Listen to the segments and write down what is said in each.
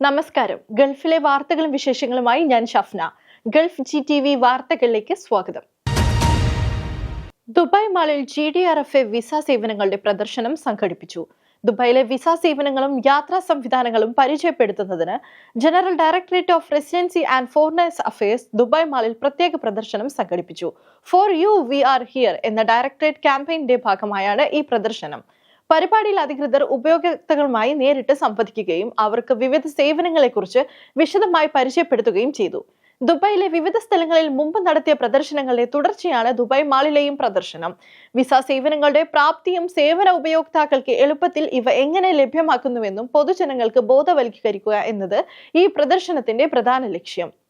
നമസ്കാരം. ഗൾഫിലെ വാർത്തകളും വിശേഷങ്ങളുമായി ഞാൻ Shafna. Gulf G T V വാർത്തകളിലേക്ക് സ്വാഗതം. ദുബായ് മാളിൽ G D R F A visa സേവനങ്ങളുടെ പ്രദർശനം സംഘടിപ്പിച്ചു. ദുബായിലെ വിസ സേവനങ്ങളും യാത്രാ സംവിധാനങ്ങളും പരിചയപ്പെടുത്തുന്നതിന് general directorate of residency and foreigners affairs Dubai മാളിൽ പ്രത്യേക പ്രദർശനം സംഘടിപ്പിച്ചു. For you we are here എന്ന ഡയറക്ടറേറ്റ് ക്യാമ്പയിന്റെ ഭാഗമായാണ് ഈ പ്രദർശനം. പരിപാടിയിൽ അധികൃതർ ഉപയോക്താക്കളുമായി നേരിട്ട് സംവദിക്കുകയും അവർക്ക് വിവിധ സേവനങ്ങളെക്കുറിച്ച് വിശദമായി പരിചയപ്പെടുത്തുകയും ചെയ്തു. ദുബായിലെ വിവിധ സ്ഥലങ്ങളിൽ മുമ്പ് നടത്തിയ പ്രദർശനങ്ങളുടെ തുടർച്ചയാണ് ദുബായ് മാളിലെയും പ്രദർശനം. വിസ സേവനങ്ങളുടെ പ്രാപ്തിയും സേവന ഉപയോക്താക്കൾക്ക് എളുപ്പത്തിൽ ഇവ എങ്ങനെ ലഭ്യമാക്കുന്നുവെന്നും പൊതുജനങ്ങൾക്ക് ബോധവൽക്കരിക്കുക എന്നത് ഈ പ്രദർശനത്തിന്റെ പ്രധാന ലക്ഷ്യം. ലോകം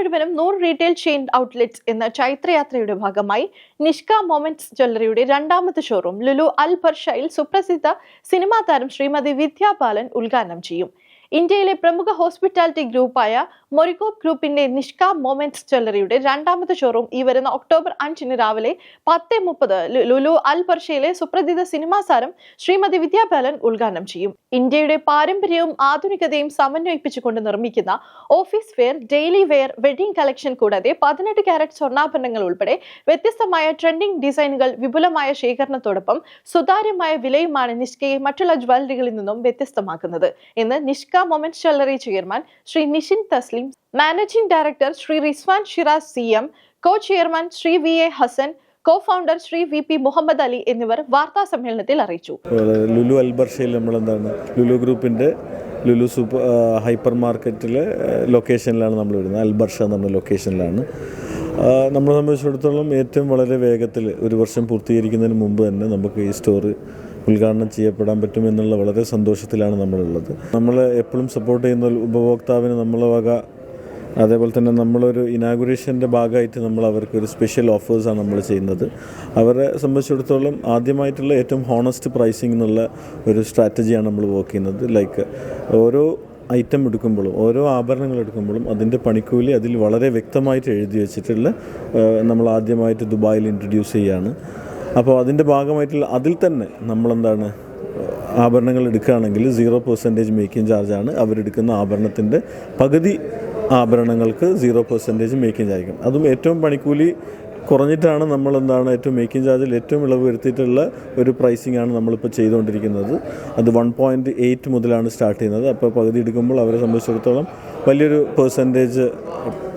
മുഴുവനും നൂറ് റീറ്റെയിൽ ചെയിൻ ഔട്ട്ലെറ്റ് എന്ന ചൈത്രയാത്രയുടെ ഭാഗമായി നിഷ്ക മൊമെന്റ്സ് ജ്വല്ലറിയുടെ രണ്ടാമത്തെ ഷോറൂം ലുലു അൽ ബർഷയിൽ സുപ്രസിദ്ധ സിനിമാ താരം ശ്രീമതി വിദ്യാ ഉദ്ഘാടനം ചെയ്യും. ഇന്ത്യയിലെ പ്രമുഖ ഹോസ്പിറ്റാലിറ്റി ഗ്രൂപ്പായ മൊറിക്കോപ്പ് ഗ്രൂപ്പിന്റെ നിഷ്ക മൊമെന്റ്സ് ജ്വല്ലറിയുടെ രണ്ടാമത്തെ ഷോറൂം ഈ വരുന്ന ഒക്ടോബർ അഞ്ചിന് രാവിലെ പത്ത് മുപ്പത് ലുലു അൽ പർഷയിലെ സുപ്രസിദ്ധ സിനിമാ സാരം ശ്രീമതി വിദ്യാ ബാലൻ ഉദ്ഘാടനം ചെയ്യും. ഇന്ത്യയുടെ പാരമ്പര്യവും ആധുനികതയും സമന്വയിപ്പിച്ചുകൊണ്ട് നിർമ്മിക്കുന്ന office wear daily wear wedding collection കൂടാതെ പതിനെട്ട് ക്യാരറ്റ് സ്വർണാഭരണങ്ങൾ ഉൾപ്പെടെ വ്യത്യസ്തമായ ട്രെൻഡിംഗ് ഡിസൈനുകൾ വിപുലമായ ശേഖരണത്തോടൊപ്പം സുതാര്യമായ വിലയുമാണ് നിഷ്കയെ മറ്റുള്ള ജ്വല്ലറികളിൽ നിന്നും വ്യത്യസ്തമാക്കുന്നത്. എന്ന് Nishka moment jewellery chairman Shri Nishin Thasleem managing director Shri Rizwan Shiraz C M co chairman Shri V A Hassan co founder Shri V P Muhammad Ali എന്നിവർ വാർത്താ സമ്മേളനത്തിൽ അറിയിച്ചു. ലുലു അൽബർഷയിൽ നമ്മൾ എന്താണ് ലുലു ഗ്രൂപ്പിന്റെ ലുലു സൂപ്പർ ഹൈപ്പർ മാർക്കറ്റിലെ ലൊക്കേഷനിലാണ് നമ്മൾ വരുന്നത്. അൽബർഷ എന്ന ലൊക്കേഷനിലാണ്. നമ്മളെ സംബന്ധിച്ചിടത്തോളം ഏറ്റവും വളരെ വേഗത്തിൽ ഒരു വർഷം പൂർത്തീകരിക്കുന്നതിന് മുമ്പ് തന്നെ നമുക്ക് ഈ സ്റ്റോറ് ഉദ്ഘാടനം ചെയ്യപ്പെടാൻ പറ്റും എന്നുള്ള വളരെ സന്തോഷത്തിലാണ് നമ്മളുള്ളത്. നമ്മൾ എപ്പോഴും സപ്പോർട്ട് ചെയ്യുന്ന ഉപഭോക്താവിന് നമ്മളെ വക അതേപോലെ തന്നെ നമ്മളൊരു ഇനാഗുറേഷന്റെ ഭാഗമായിട്ട് നമ്മൾ അവർക്ക് ഒരു സ്പെഷ്യൽ ഓഫേഴ്സാണ് നമ്മൾ ചെയ്യുന്നത്. അവരെ സംബന്ധിച്ചിടത്തോളം ആദ്യമായിട്ടുള്ള ഏറ്റവും ഹോണസ്റ്റ് പ്രൈസിംഗ് എന്നുള്ള ഒരു സ്ട്രാറ്റജിയാണ് നമ്മൾ വർക്ക് ചെയ്യുന്നത്. ലൈക്ക് ഓരോ ഐറ്റം എടുക്കുമ്പോഴും ഓരോ ആഭരണങ്ങൾ എടുക്കുമ്പോഴും അതിന്റെ പണിക്കൂലി അതിൽ വളരെ വ്യക്തമായിട്ട് എഴുതി വെച്ചിട്ടുള്ള നമ്മൾ ആദ്യമായിട്ട് ദുബായിൽ ഇൻട്രൊഡ്യൂസ് ചെയ്യുകയാണ് അപ്പോൾ അതിന്റെ ഭാഗമായിട്ടുള്ള അതിൽ തന്നെ നമ്മളെന്താണ് ആഭരണങ്ങൾ എടുക്കുകയാണെങ്കിൽ സീറോ പെർസെന്റേജ് മേക്കിംഗ് ചാർജാണ്. അവരെടുക്കുന്ന ആഭരണത്തിന്റെ പകുതി ആഭരണങ്ങൾക്ക് സീറോ പെർസെന്റേജ് മേക്കിംഗ് ചാർജ് അതും ഏറ്റവും പണിക്കൂലി കുറഞ്ഞിട്ടാണ് നമ്മൾ എന്താണ് ഏറ്റവും മേക്കിംഗ് ചാർജിൽ ഏറ്റവും ഇളവ് വരുത്തിയിട്ടുള്ള ഒരു പ്രൈസിംഗ് ആണ് നമ്മളിപ്പോൾ ചെയ്തുകൊണ്ടിരിക്കുന്നത്. അത് വൺ പോയിന്റ് എയ്റ്റ് മുതലാണ് സ്റ്റാർട്ട് ചെയ്യുന്നത്. അപ്പോൾ പകുതി എടുക്കുമ്പോൾ അവരെ സംബന്ധിച്ചിടത്തോളം വലിയൊരു പെർസെന്റേജ്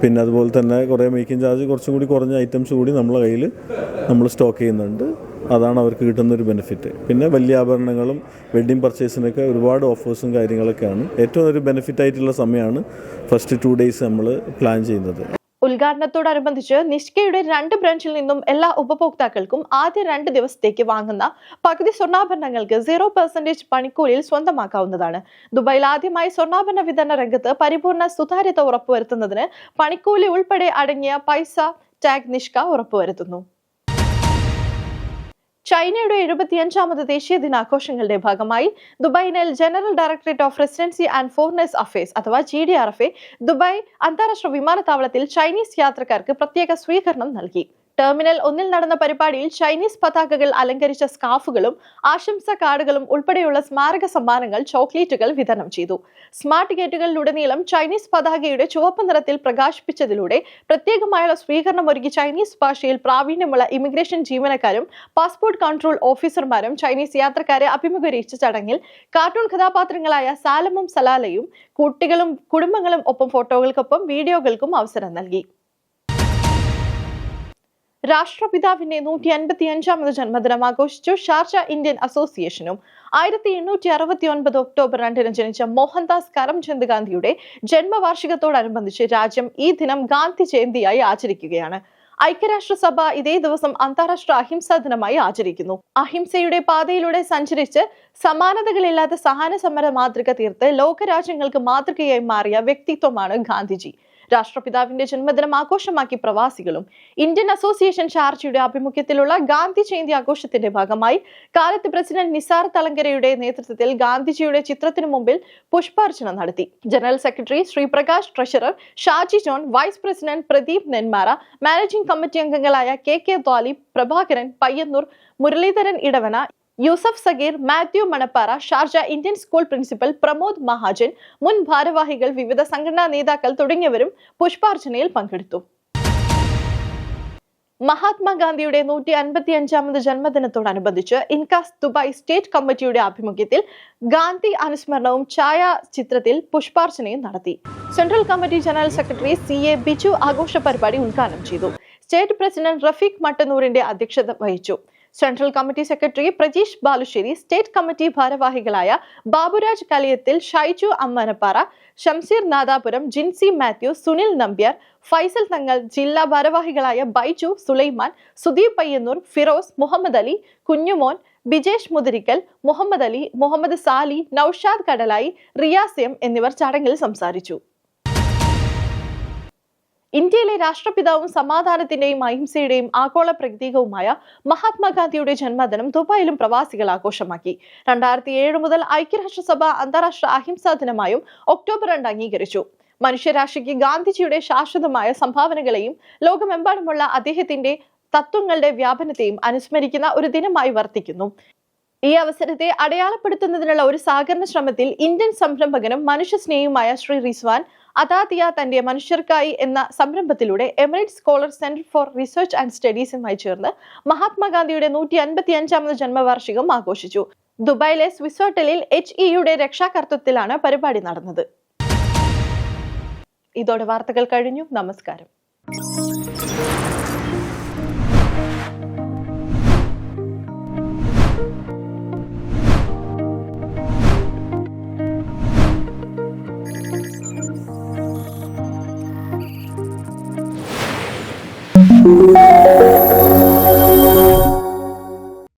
പിന്നെ അതുപോലെ തന്നെ കുറേ മേക്കിംഗ് ചാർജ് കുറച്ചും കൂടി കുറഞ്ഞ ഐറ്റംസ് കൂടി നമ്മളെ കയ്യിൽ നമ്മൾ സ്റ്റോക്ക് ചെയ്യുന്നുണ്ട്. അതാണ് അവർക്ക് കിട്ടുന്ന ഒരു ബെനിഫിറ്റ് പിന്നെ വലിയ ആഭരണങ്ങളും വെഡ്ഡിങ് പർച്ചേസിനൊക്കെ ഒരുപാട് ഓഫേഴ്സും കാര്യങ്ങളൊക്കെയാണ്. ഏറ്റവും ഒരു ബെനിഫിറ്റ് ആയിട്ടുള്ള സമയമാണ് ഫസ്റ്റ് ടു ഡേയ്സ് നമ്മൾ പ്ലാൻ ചെയ്യുന്നത്. ഉദ്ഘാടനത്തോടനുബന്ധിച്ച് നിഷ്കയുടെ രണ്ട് ബ്രാഞ്ചിൽ നിന്നും എല്ലാ ഉപഭോക്താക്കൾക്കും ആദ്യ രണ്ട് ദിവസത്തേക്ക് വാങ്ങുന്ന പകുതി സ്വർണാഭരണങ്ങൾക്ക് സീറോ പെർസെന്റേജ് പണിക്കൂലിയിൽ സ്വന്തമാക്കാവുന്നതാണ്. ദുബായിൽ ആദ്യമായി സ്വർണാഭരണ വിതരണ രംഗത്ത് പരിപൂർണ സുതാര്യത ഉറപ്പുവരുത്തുന്നതിന് പണിക്കൂലി ഉൾപ്പെടെ അടങ്ങിയ പൈസ ടാഗ് നിഷ്ക ഉറപ്പുവരുത്തുന്നു. ചൈനയുടെ എഴുപത്തിയഞ്ചാമത് ദേശീയ ദിനാഘോഷങ്ങളുടെ ഭാഗമായി ദുബായിനിൽ general directorate of residency and foreigners affairs അഥവാ G D R F A Dubai അന്താരാഷ്ട്ര വിമാനത്താവളത്തിൽ ചൈനീസ് യാത്രക്കാർക്ക് പ്രത്യേക സ്വീകരണം നൽകി. ടെർമിനൽ ഒന്നിൽ നടന്ന പരിപാടിയിൽ ചൈനീസ് പതാകകൾ അലങ്കരിച്ച സ്കാഫുകളും ആശംസ കാർഡുകളും ഉൾപ്പെടെയുള്ള സ്മാരക സമ്മാനങ്ങൾ ചോക്ലേറ്റുകൾ വിതരണം ചെയ്തു. സ്മാർട്ട് ഗേറ്റുകളിലുടനീളം ചൈനീസ് പതാകയുടെ ചുവപ്പ് നിറത്തിൽ പ്രകാശിപ്പിച്ചതിലൂടെ പ്രത്യേകമായുള്ള സ്വീകരണം ഒരുക്കി ചൈനീസ് ഭാഷയിൽ പ്രാവീണ്യമുള്ള ഇമിഗ്രേഷൻ ജീവനക്കാരും പാസ്പോർട്ട് കൺട്രോൾ ഓഫീസർമാരും ചൈനീസ് യാത്രക്കാരെ അഭിമുഖീകരിച്ച ചടങ്ങിൽ കാർട്ടൂൺ കഥാപാത്രങ്ങളായ സാലമും സലാലയും കുട്ടികളും കുടുംബങ്ങളും ഒപ്പം ഫോട്ടോകൾക്കൊപ്പം വീഡിയോകൾക്കും അവസരം നൽകി. രാഷ്ട്രപിതാവിന്റെ നൂറ്റി അൻപത്തി അഞ്ചാമത് ജന്മദിനം ആഘോഷിച്ചു. ഷാർജ ഇന്ത്യൻ അസോസിയേഷനും ആയിരത്തി എണ്ണൂറ്റി അറുപത്തി ഒൻപത് ഒക്ടോബർ രണ്ടിന് ജനിച്ച മോഹൻദാസ് കരംചന്ദ് ഗാന്ധിയുടെ ജന്മവാർഷികത്തോടനുബന്ധിച്ച് രാജ്യം ഈ ദിനം ഗാന്ധി ജയന്തിയായി ആചരിക്കുകയാണ്. ഐക്യരാഷ്ട്രസഭ ഇതേ ദിവസം അന്താരാഷ്ട്ര അഹിംസാ ദിനമായി ആചരിക്കുന്നു. അഹിംസയുടെ പാതയിലൂടെ സഞ്ചരിച്ച് സമാനതകളില്ലാത്ത സഹന സമര മാതൃക തീർത്ത് ലോകരാജ്യങ്ങൾക്ക് മാതൃകയായി മാറിയ വ്യക്തിത്വമാണ് ഗാന്ധിജി. രാഷ്ട്രപിതാവിന്റെ ജന്മദിനം ആഘോഷമാക്കി പ്രവാസികളും. ഇന്ത്യൻ അസോസിയേഷൻ ഷാർജയുടെ ആഭിമുഖ്യത്തിലുള്ള ഗാന്ധി ജയന്തി ആഘോഷത്തിന്റെ ഭാഗമായി കാലത്ത് പ്രസിഡന്റ് നിസാർ തലങ്കരയുടെ നേതൃത്വത്തിൽ ഗാന്ധിജിയുടെ ചിത്രത്തിനു മുമ്പിൽ പുഷ്പാർച്ചന നടത്തി. General secretary Shri Prakash treasurer Shaji John vice president Pradeep Nenmara managing committee അംഗങ്ങളായ K K ദ്വാലി Prabhakaran Payyanur Muraleedharan Edavana Yusuf Sageer Mathew Manappara Sharjah Indian school principal Pramod Mahajan മുൻ ഭാരവാഹികൾ വിവിധ സംഘടനാ നേതാക്കൾ തുടങ്ങിയവരും പുഷ്പാർച്ചനയിൽ പങ്കെടുത്തു. മഹാത്മാഗാന്ധിയുടെ നൂറ്റി അൻപത്തി അഞ്ചാമത് ജന്മദിനത്തോടനുബന്ധിച്ച് ഇൻകാസ് ദുബായ് സ്റ്റേറ്റ് കമ്മിറ്റിയുടെ ആഭിമുഖ്യത്തിൽ ഗാന്ധി അനുസ്മരണവും ഛായ ചിത്രത്തിൽ പുഷ്പാർച്ചനയും നടത്തി. Central committee general secretary C A Biju ആഘോഷ പരിപാടി ഉദ്ഘാടനം ചെയ്തു. സ്റ്റേറ്റ് പ്രസിഡന്റ് റഫീഖ് മട്ടന്നൂരിന്റെ അധ്യക്ഷത വഹിച്ചു. Central committee secretary Prajeesh Balussery state committee ഭാരവാഹികളായ ബാബുരാജ് കലിയത്തിൽ ഷൈജു അമ്മനപ്പാറ ഷംസീർ നാദാപുരം ജിൻസി മാത്യു സുനിൽ നമ്പ്യാർ ഫൈസൽ തങ്ങൾ ജില്ലാ ഭാരവാഹികളായ ബൈജു സുലൈമാൻ സുദീപ് പയ്യന്നൂർ ഫിറോസ് മുഹമ്മദ് അലി കുഞ്ഞുമോൻ ബിജേഷ് മുതിരിക്കൽ മുഹമ്മദ് അലി മുഹമ്മദ് സാലി നൌഷാദ് കടലായി റിയാസ് എം എന്നിവർ ചടങ്ങിൽ സംസാരിച്ചു. ഇന്ത്യയിലെ രാഷ്ട്രപിതാവും സമാധാനത്തിന്റെയും അഹിംസയുടെയും ആഗോള പ്രതീകവുമായ മഹാത്മാഗാന്ധിയുടെ ജന്മദിനം ദുബായിലും പ്രവാസികൾ ആഘോഷമാക്കി. രണ്ടായിരത്തി ഏഴ് മുതൽ ഐക്യരാഷ്ട്രസഭ അന്താരാഷ്ട്ര അഹിംസാ ദിനമായും ഒക്ടോബർ രണ്ട് അംഗീകരിച്ചു. മനുഷ്യരാശിക്ക് ഗാന്ധിജിയുടെ ശാശ്വതമായ സംഭാവനകളെയും ലോകമെമ്പാടുമുള്ള അദ്ദേഹത്തിന്റെ തത്വങ്ങളുടെ വ്യാപനത്തെയും അനുസ്മരിക്കുന്ന ഒരു ദിനമായി വർത്തിക്കുന്നു. ഈ അവസരത്തെ അടയാളപ്പെടുത്തുന്നതിനുള്ള ഒരു സഹകരണ ശ്രമത്തിൽ ഇന്ത്യൻ സംരംഭകനും മനുഷ്യസ്നേഹിയുമായ ശ്രീ റിസ്വാൻ അതാദിയ തന്റെ മനുഷ്യർക്കായി എന്ന സംരംഭത്തിലൂടെ emirate scholar centre for research and സ്റ്റഡീസുമായി ചേർന്ന് മഹാത്മാഗാന്ധിയുടെ നൂറ്റി അൻപത്തി അഞ്ചാമത് ജന്മവാർഷികം ആഘോഷിച്ചു. ദുബായിലെ സ്വിസ് ഹോട്ടലിൽ എച്ച് ഇയുടെ രക്ഷാകർത്തത്തിലാണ് പരിപാടി നടന്നത്. ഇതോടെ വാർത്തകൾ കഴിഞ്ഞു. നമസ്കാരം.